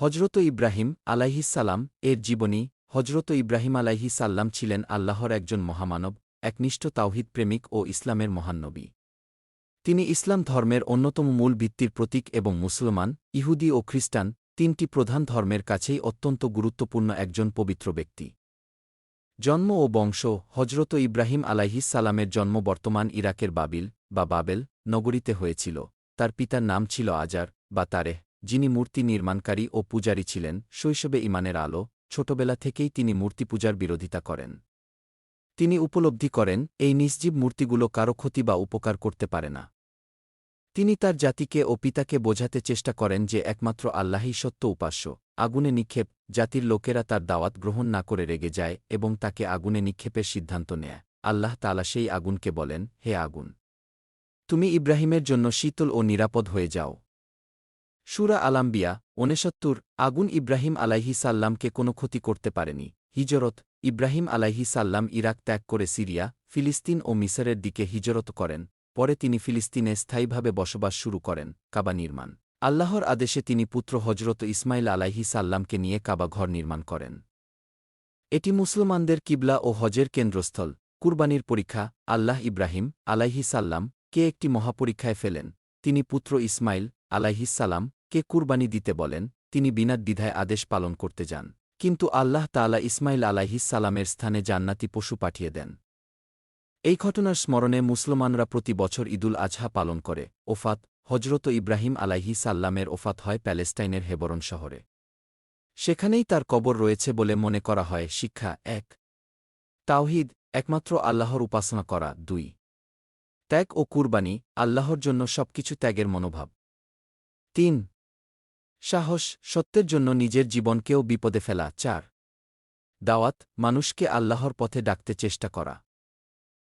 হজরত ইব্রাহিম আলাইহিসাল্লাম এর জীবনী হজরত ইব্রাহিম আলাইহিসাল্লাম ছিলেন আল্লাহর একজন মহামানব, একনিষ্ঠ তাওহিদ প্রেমিক ও ইসলামের মহান্নবী তিনি ইসলাম ধর্মের অন্যতম মূল ভিত্তির প্রতীক এবং মুসলমান, ইহুদি ও খ্রিস্টান, তিনটি প্রধান ধর্মের কাছেই অত্যন্ত গুরুত্বপূর্ণ একজন পবিত্র ব্যক্তি। জন্ম ও বংশ হজরত ইব্রাহিম আলাইহিসালামের জন্ম বর্তমান ইরাকের বাবিল বা বাবেল নগরীতে হয়েছিল। তার পিতার নাম ছিল আজার বা তারেহ। যিনি মূর্তি নির্মাণকারী ও পূজারী ছিলেন, শৈশবে ইমানের আলো, ছোটবেলা থেকেই তিনি মূর্তি পূজার বিরোধিতা করেন। তিনি উপলব্ধি করেন, এই নিঃজীব মূর্তিগুলো কারও ক্ষতি বা উপকার করতে পারে না। তিনি তার জাতিকে ও পিতাকে বোঝাতে চেষ্টা করেন যে একমাত্র আল্লাহই সত্য উপাস্য, আগুনে নিক্ষেপ, জাতির লোকেরা তার দাওয়াত গ্রহণ না করে রেগে যায় এবং তাকে আগুনে নিক্ষেপের সিদ্ধান্ত নেয়। আল্লাহ তালা সেই আগুনকে বলেন, হে আগুন! তুমি ইব্রাহিমের জন্য শীতল ও নিরাপদ হয়ে যাও। সুরা আলাম্বিয়া ঊনসত্তর, আগুন ইব্রাহিম আলাইহি সাল্লামকে কোনো ক্ষতি করতে পারেনি। হিজরত ইব্রাহিম আলাইহি সাল্লাম ইরাক ত্যাগ করে সিরিয়া, ফিলিস্তিন ও মিসরের দিকে হিজরত করেন। পরে তিনি ফিলিস্তিনে স্থায়ীভাবে বসবাস শুরু করেন, কাবা নির্মাণ। আল্লাহর আদেশে তিনি পুত্র হজরত ইসমাইল আলাইহি সাল্লামকে নিয়ে কাবা ঘর নির্মাণ করেন। এটি মুসলমানদের কিবলা ও হজের কেন্দ্রস্থল। কুরবানির পরীক্ষা, আল্লাহ ইব্রাহিম আলাইহি সাল্লাম কে একটি মহাপরীক্ষায় ফেলেন। তিনি পুত্র ইসমাইল আলাইহিসাল্লাম কে কুরবানি দিতে বলেন, তিনি বিনা দ্বিধায় আদেশ পালন করতে যান। কিন্তু আল্লাহ তালা ইসমাইল আলাইহিসাল্লামের স্থানে জান্নাতি পশু পাঠিয়ে দেন। এই ঘটনার স্মরণে মুসলমানরা প্রতি বছর ঈদুল আজহা পালন করে। ওফাত হজরত ইব্রাহিম আলাইহি সাল্লামের ওফাত হয় প্যালেস্টাইনের হেবরন শহরে। সেখানেই তার কবর রয়েছে বলে মনে করা হয়। শিক্ষা এক। তাওহিদ, একমাত্র আল্লাহর উপাসনা করা। দুই। ত্যাগ ও কুরবানি, আল্লাহর জন্য সবকিছু ত্যাগের মনোভাব। তিন। সাহস সত্যের জন্য নিজের জীবনকেও বিপদে ফেলা। চার। দাওয়াত, মানুষকে আল্লাহর পথে ডাকতে চেষ্টা করা।